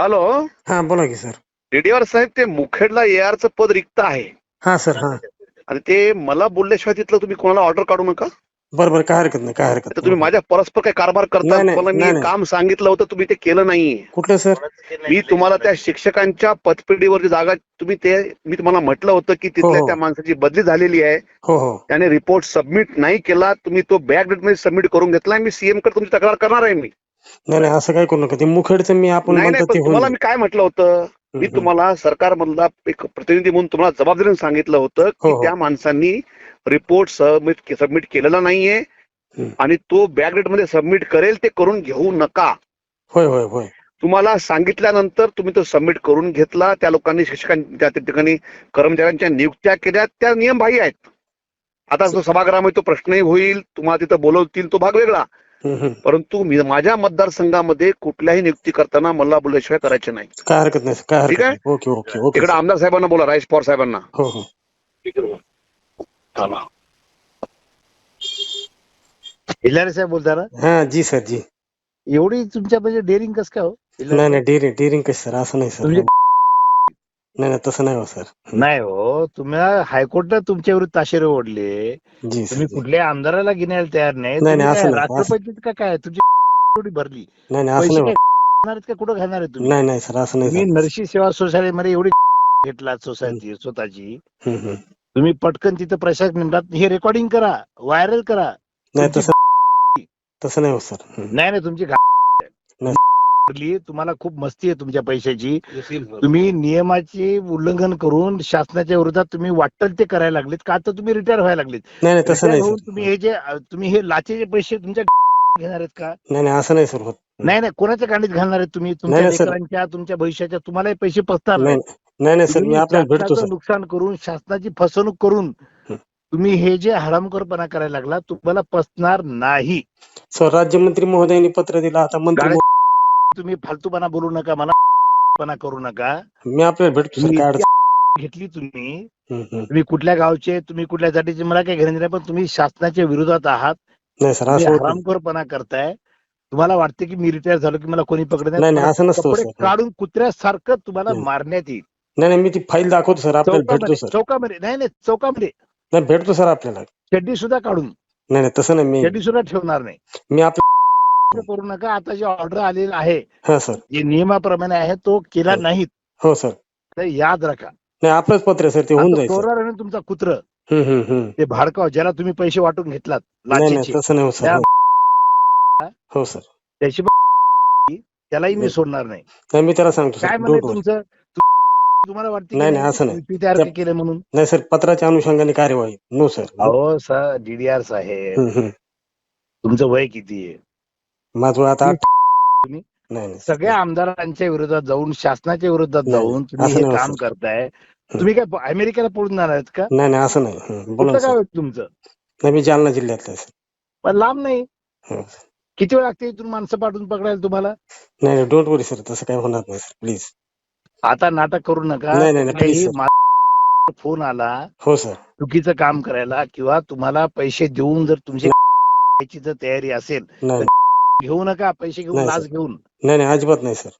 Hello हा बोला की सर डीडीआर साहेब ते मुखेडला एआरचं पद रिक्त आहे. हा सर हा. आणि ते मला बोलल्याशिवाय तिथलं तुम्ही कोणाला ऑर्डर काढू नका. बरं बरं काय हरकत नाही काय हरकत तर तुम्ही नाही. माझ्या परस्पर काही कारभार करता नाही, नाही, तुम्हाला मी नाही, एक नाही. काम सांगितलं होतं तुम्ही ते केलं नाही. कुठलं सर मी तुम्हाला त्या शिक्षकांच्या पदपेढीवरची जागा तुम्ही ते मी तुम्हाला म्हटलं होतं की हो, तिथल्या हो. त्या माणसाची बदली झालेली आहे. हो हो. त्याने रिपोर्ट सबमिट नाही केला तुम्ही तो बॅक डेटमध्ये सबमिट करून घेतलाय मी सीएमकडे तुमची तक्रार करणार आहे मी. नाही नाही असं काय करू नका. ते मुखेडचं मी आपण नाही नाही म्हणतो पण ते तुम्हाला होईल मी काय म्हटलं होतं? मी हम्म, तुम्हाला सरकारमधला एक प्रतिनिधी म्हणून तुम्हाला जबाबदारीने सांगितलं होतं की हो, हो. त्या माणसांनी रिपोर्ट सबमिट सबमिट केलेला नाहीये हम्म. आणि तो बॅक डेटमध्ये सबमिट करेल ते करून घेऊ नका. होय होय होय. तुम्हाला सांगितल्यानंतर तुम्ही तो सबमिट करून घेतला. त्या लोकांनी शिक्षकांच्या त्या ठिकाणी कर्मचाऱ्यांच्या नियुक्त्या केल्या. त्या नियमबाह्य आहेत. आता जो सभागृहामध्ये तो प्रश्नही होईल तुम्हाला तिथं बोलवतील तो भाग वेगळा. परंतु मी माझ्या मतदारसंघामध्ये कुठल्याही नियुक्ती करताना मला बोलल्याशिवाय करायचे नाही. काय हरकत नाही सर काय ठीक हरकत आहे? नाही. Okay okay okay. इकडे सर. आमदार साहेबांना बोला राजेश पवार साहेबांना. हो हो. चला. हिलारे साहेब बोलता ना? हा जी सर जी. एवढी तुमच्या म्हणजे डेअरिंग कस काय हो? नाही नाही डेअरिंग डेअरिंग कशी सर? असं नाही सर. नाही नाही तसं नाही हो सर. नाही हो तुम्ही हायकोर्टात तुमच्या विरुद्ध ताशेरे ओढले जी सर तुम्ही जी. कुठल्याही आमदाराला घेण्याला तयार नाही. नाही, तुम्ही असं काय नाही, असं- राष्ट्रपतीत का काय? तुमची एवढी भरली. नाही नाही असं पैसे नाही काय. घालणार आहेत का? कुठं घालणार आहे तुम्ही? नाही नाही सर असं नाही तुम्ही सर. नरसी सेवा सोसायटी मध्ये एवढी घेतला सोसायटी स्वतःची. हम्म, हम्म. तुम्ही पटकन तिथं प्रशासक नेमतात. हे रेकॉर्डिंग करा व्हायरल करा. नाही तसं तसं नाही हो सर. हम्म. नाही नाही तुमची नाही. तुम्हाला खूप मस्ती आहे तुमच्या पैशाची. तुम्ही नियमाचे उल्लंघन करून शासनाच्या विरोधात तुम्ही वाटल ते करायला लागलेत का? तर तुम्ही रिटायर व्हायला लागलेत. नाही नाही तसं Retire नाही होऊन सर. तुम्ही हे जे तुम्ही हे लाचेचे पैसे तुमच्या घेणार आहेत का? नाही नाही असं नाही सर होत. नाही नाही कोणाच्या कांडीत घालणार आहेत तुम्ही? तुमच्या तुमच्या भविष्याच्या तुम्हाला पैसे पसणार नाही नाही सर मी आपल्याला भेटतो नुकसान करून शासनाची फसवणूक करून. तुम्ही हे जे हरामखोरपणा करायला लागला तुम्हाला पसणार नाही. सर राज्यमंत्री महोदयांनी पत्र दिलं आता मंत्री तुम्ही फालतूपणा बोलू नका मला पणा करू नका. मी आपल्याला भेटतो सर तुम्ही काय अडचण घेतली तुम्ही. हम्म, हम्म. तुम्ही कुठल्या गावचे तुम्ही कुठल्या जातीचे मला काही घेणं नाही पण तुम्ही शासनाच्या विरोधात आहात. नाही सर तुम्ही असं होत. नाही. हरामखोरपणा करताय. तुम्हाला वाटते की मी रिटायर झालो की मला कोणी पकडत नाही? असं नसतं कपडे सर. काढून कुत्र्यासारखं तुम्हाला. मारण्यात येईल. नाही नाही मी ती फाईल दाखवतो सर आपल्याला भेटतो चौकामध्ये सर. चौकामध्ये नाही नाही चौकामध्ये. नाही भेटतो सर आपल्याला. चड्डी सुद्धा काढून. नाही नाही तसं नाही मी चड्डी सुद्धा ठेवणार नाही. मी आपल्या करू नका. आता जे ऑर्डर आलेला आहे हा सर. जे नियमाप्रमाणे आहे तो केला हं. नाही हो सर. तर याद राखा. नाही आपलंच पत्र आहे सर ते होऊन आता जाईल सर. ना तुमचा कुत्र? हम्म, हम्म, हम्म. ते भाडकाव ज्याला तुम्ही पैसे वाटून घेतलात नाही नाही लाचेचे. तसं नाही हो सर. हो. हो सर. त्याची त्यालाही मी. सोडणार नाही. नाही मी त्याला सांगतो काय सर म्हणे डोंट वरी. तुमचं? तु- तुम्हाला वाटते नाही, नाही, असं नाही. तयार त्या- केले म्हणून? नाही सर पत्राच्या अनुषंगाने कार्यवाही. No sir. अहो सर डीडीआर साहेब. हम्म, हम्म. तुमचं वय किती आहे? माझं आता आठ- तुम्ही- नाही नाही. सर. सगळ्या आमदारांच्या विरोधात जाऊन शासनाच्या विरोधात नाही, जाऊन तुम्ही असं हे नाही काम होत, करताय. तुम्ही काय अमेरिकेला पळून जाणार आहेत का? नाही नाही असं नाही. बोला कुठलं ना गाव सर तुमचं? नाही मी जालना जिल्ह्यातला आहे सर. पण लांब नाही. हो. किती वेळ लागते इथून माणसं पाठवून पकडायला तुम्हाला? नाही डोंट वरी सर. तसं काही होणार नाही सर. प्लीज. आता नाटक करू नका. नाही, नाही, नाही, काही please, sir. मा- फोन आला. हो सर. चुकीचं काम करायला किंवा तुम्हाला पैसे देऊन जर तुमची जर तयारी असेल नाही. घेऊ नका पैसे घेऊन लाच. घेऊन. नाही नाही अजिबात नाही सर.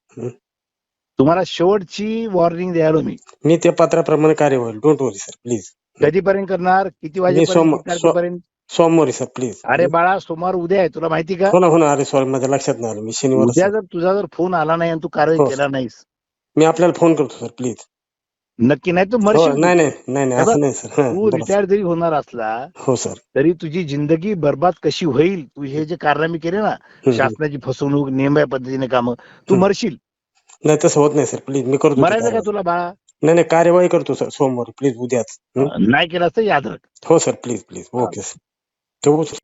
तुम्हाला शेवटची वॉर्निंग द्यायला मी. मी त्या पत्राप्रमाणे कार्यवाही डोंट वरी सर प्लीज कधीपर्यंत करणार किती वाजेपर्यंत सोमवारी सर प्लीज अरे बाळा सोमवार उद्या आहे तुला माहिती का? हो ना हो ना अरे सॉरी माझ्या लक्षात नाही आलं मी शनिवार उद्या जर तुझा जर फोन आला नाही आणि तू कारवाई हो, केला नाहीस. मी आपल्याला फोन करतो सर प्लीज नक्की नाही तू हो मरशील नाही नाही नाही नाही बघा, असं नाही सर. तू. रिटायर जरी होणार असला हो सर. तरी तुझी जिंदगी बर्बाद कशी होईल? तू हे जे कारनामे केले ना. शासनाची फसवणूक नियमबाह्य पद्धतीने कामं तू. मरशील. नाही तसं होत नाही सर. प्लीज मी करतो ती मरायचं का. तुला बाळा? नाही नाही कार्यवाही करतो सर सोमवारी. प्लीज उद्याच? नाही केलास तर याद राख. हो sir. Please please. Okay sir. ठेवू सर.